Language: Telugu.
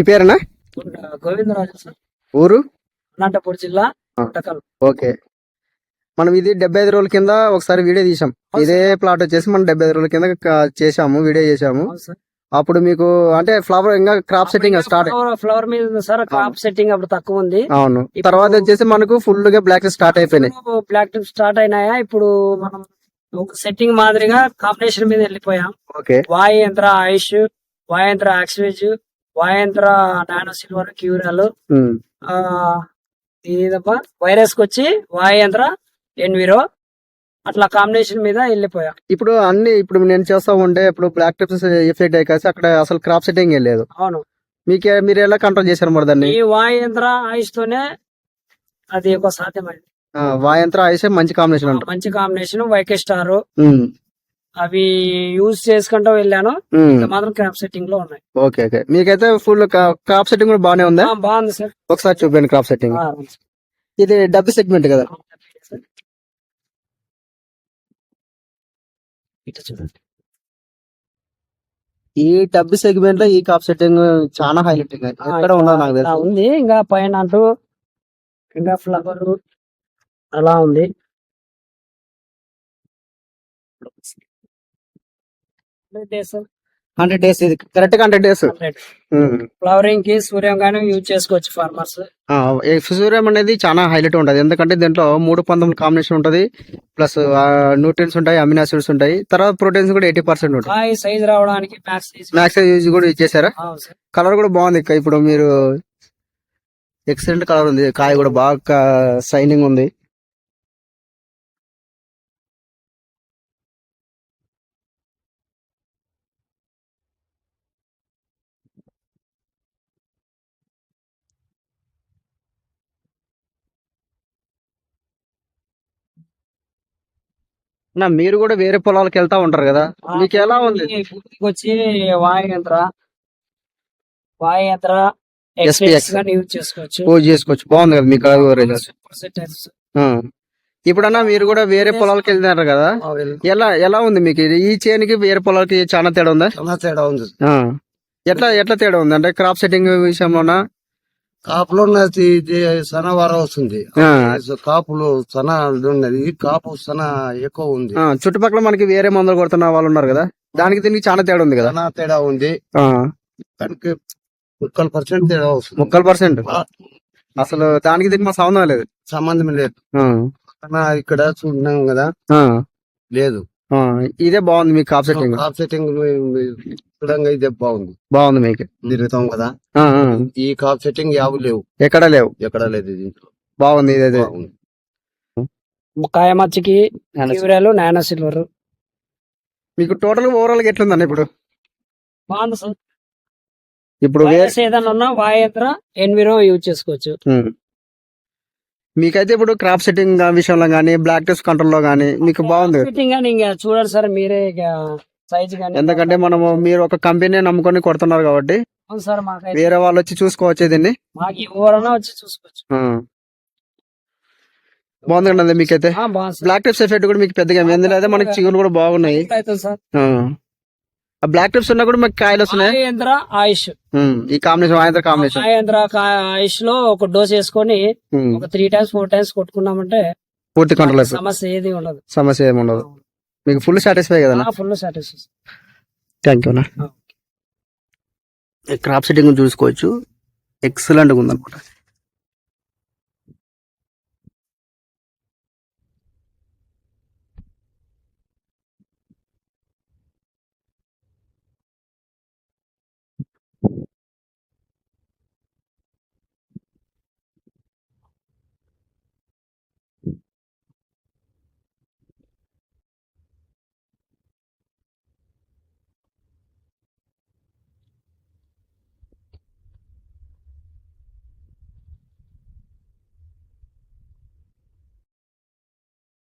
మీ పేరేనా? గోవిందరాజు సార్. ఊరు? అనంతపూర్ జిల్లా ఓకే. మనం ఇది డెబ్బై ఐదు రోజుల కింద ఒకసారి వీడియో తీసాం ఇదే ప్లాట్ వచ్చేసి మనం డెబ్బై ఐదు రోజుల కింద చేసాము వీడియో చేసాము. అప్పుడు మీకు అంటే ఫ్లవర్ ఇంకా క్రాప్ సెట్టింగ్ స్టార్ట్ ఫ్లవర్ మీద సార్. క్రాప్ సెట్టింగ్ అప్పుడు తక్కువ ఉంది. అవును. తర్వాత వచ్చేసి మనకు ఫుల్గా బ్లాక్ స్టార్ట్ అయిపోయినాయి. బ్లాక్ టిప్ స్టార్ట్ అయినాయా? ఇప్పుడు మనం ఒక సెట్టింగ్ మాదిరిగా కాంబినేషన్ మీద వెళ్ళిపోయాం. ఓకే. వాయంత్ర ఆయుష్ వాయంత్ర ఆక్సివేజ్ వాయంత్ర నానో సిల్వర్ క్యూరల్ ఇదప్ప వైరస్కి వచ్చి వాయంత్ర ఎన్విరో అట్లా కాంబినేషన్ మీద వెళ్ళిపోయాం. ఇప్పుడు అన్ని ఇప్పుడు నేను చేస్తా ఉంటే ఇప్పుడు బ్లాక్ టిప్స్ ఎఫెక్ట్ అయ్యాక అక్కడ అసలు క్రాప్ సెట్టింగ్ లేదు. అవును. మీకే మీరు ఎలా కంట్రోల్ చేశారు మరి దాన్ని? ఈ వాయంత్ర ఆయుష్ తోనే అది ఒక సాధ్యమైంది. వాయంత్ర ఆయుషే మంచి కాంబినేషన్ మంచి కాంబినేషన్ వైకే స్టార్. అవి యూజ్ చేసుకుంటూ వెళ్ళాను. మాత్రం క్రాప్ సెట్టింగ్లో ఉన్నాయి. Okay okay. మీకైతే ఫుల్ క్రాప్ సెట్టింగ్ కూడా బాగానే ఉందా? బాగుంది సార్. ఒకసారి చూపించండి క్రాప్ సెట్టింగ్. ఇది డబ్బు సెగ్మెంట్ కదా? ఈ డబ్బు సెగ్మెంట్లో ఈ క్రాప్ సెట్టింగ్ చాలా హైలైట్ ఎక్కడ ఉండదు నాకు తెలుసు. ఉంది. ఇంకా పైన అంటూ ఇంకా ఫ్లవర్ అలా ఉంది. హండ్రెడ్ డేస్ ఇది కరెక్ట్గా హండ్రెడ్ డేస్ ఫ్లవరింగ్కి సూర్యంగానే యూజ్ చేసుకోవచ్చు ఫార్మర్స్ సూర్యం అనేది చాలా హైలైట్ ఉంటది. ఎందుకంటే దీంట్లో మూడు పంతొమ్మిది కాంబినేషన్ ఉంటది. ప్లస్ న్యూట్రియన్స్ ఉంటాయి అమినో ఆసిడ్స్ ఉంటాయి. తర్వాత ప్రోటీన్స్ కూడా ఎయిటీ పర్సెంట్ ఉంటాయి. సైజ్ రావడానికి మ్యాక్స్ యూజ్ కూడా ఇచ్చేసారా కలర్ కూడా బాగుంది. ఇప్పుడు మీరు ఎక్సలెంట్ కలర్ ఉంది. కాయ కూడా బాగా షైనింగ్ ఉంది. నా మీరు కూడా వేరే పొలాలకు వెళ్తా ఉంటారు కదా? మీకు ఎలా ఉంది? వచ్చి వాయుయంత్ర వాయుయంత్ర యూజ్ చేసుకోవచ్చు. బాగుంది కదా మీ కలర్ సూపర్ సెట్ అయితే ఇప్పుడన్నా మీరు కూడా వేరే పొలాలకు వెళ్తున్నారు కదా? ఎలా ఎలా ఉంది మీకు? ఈ చేనికి వేరే పొలాలకి చాలా తేడా ఉందా? చాలా తేడా ఉంది. ఎట్లా ఎట్లా తేడా ఉంది? అంటే క్రాప్ సెట్టింగ్ విషయంలోనా? కాపులో ఉన్నది ఇది సన వారం వస్తుంది. కాపులు సన ఉన్నది. కాపు సన ఎక్కువ ఉంది. చుట్టుపక్కల మనకి వేరే మందులు కొడుతున్న వాళ్ళు ఉన్నారు కదా. దానికి దీనికి చాలా తేడా ఉంది కదా. తేడా ఉంది. ఆ, కనుక ముక్కల పర్సెంట్ తేడా వస్తుంది. ముక్కలు పర్సెంట్? అసలు దానికి దీనికి మా సంబంధం లేదు. సంబంధం లేదు. ఇక్కడ చూస్తున్నాం కదా. లేదు. ఇదే బాగుంది మీ క్రాప్ సెట్టింగ్ కాప్ సెట్టింగ్ చూడంగా ఇదే బాగుంది. బాగుంది మీకు. తిరుగుతాం కదా. ఆ, ఆ. ఈ కాప్ సెట్టింగ్ యావు లేవు. ఎక్కడా లేవు? ఎక్కడ లేదు దీంట్లో. బాగుంది ఇదే బాగుంది. కాయ మచ్చికి క్యూరాలు నానో సిల్వర్. మీకు టోటల్ ఓవరాల్గా ఎట్లుందండి ఇప్పుడు? బాగుంది సార్. ఇప్పుడు ఏదైనా ఉన్నా వాయంత్ర ఎన్విరో యూజ్ చేసుకోవచ్చు. మీకైతే ఇప్పుడు క్రాప్ సెట్టింగ్ విషయంలో గానీ బ్లాక్ టెస్ట్ కంట్రోల్లో గానీ మీకు బాగుంది ఫిట్టింగ్ కానీ ఇంకా చూడండి సార్ మీరే సైజ్ కానీ ఎందుకంటే మనము మీరు ఒక కంపెనీ నమ్ముకొని కొడుతున్నారు కాబట్టి అవును సార్ మాకైతే వేరే వాళ్ళు వచ్చి చూసుకోవచ్చు దీన్ని. మాకు ఎవరన్నా వచ్చి చూసుకోవచ్చు. ఆ. బాగుంది కదండి మీకైతే? ఆ, బాగుంది సార్. బ్లాక్ టిప్స్ ఎఫెక్ట్ కూడా మీకు పెద్దగా అయితే మనకి చిగురు కూడా బాగున్నాయి. అవుతుంది సార్. ఆ. ఆ బ్లాక్ టిప్స్ ఉన్నా కూడా మీకు కాయలు వస్తున్నాయి. యంత్ర ఆయుష్. ఈ కాంబినేషన్ ఆయన కాంబినేషన్ యంత్ర ఆయుష్లో ఒక డోస్ వేసుకొని. ఒక త్రీ టైమ్స్ ఫోర్ టైమ్స్ కొట్టుకున్నామంటే పూర్తి కంట్రోల్ సమస్య ఏది ఉండదు. సమస్య ఏమి ఉండదు. మీకు ఫుల్ సాటిస్ఫై కదా full satisfy thank you crop setting చూసుకోవచ్చు. ఎక్సలెంట్గా ఉందన్నమాట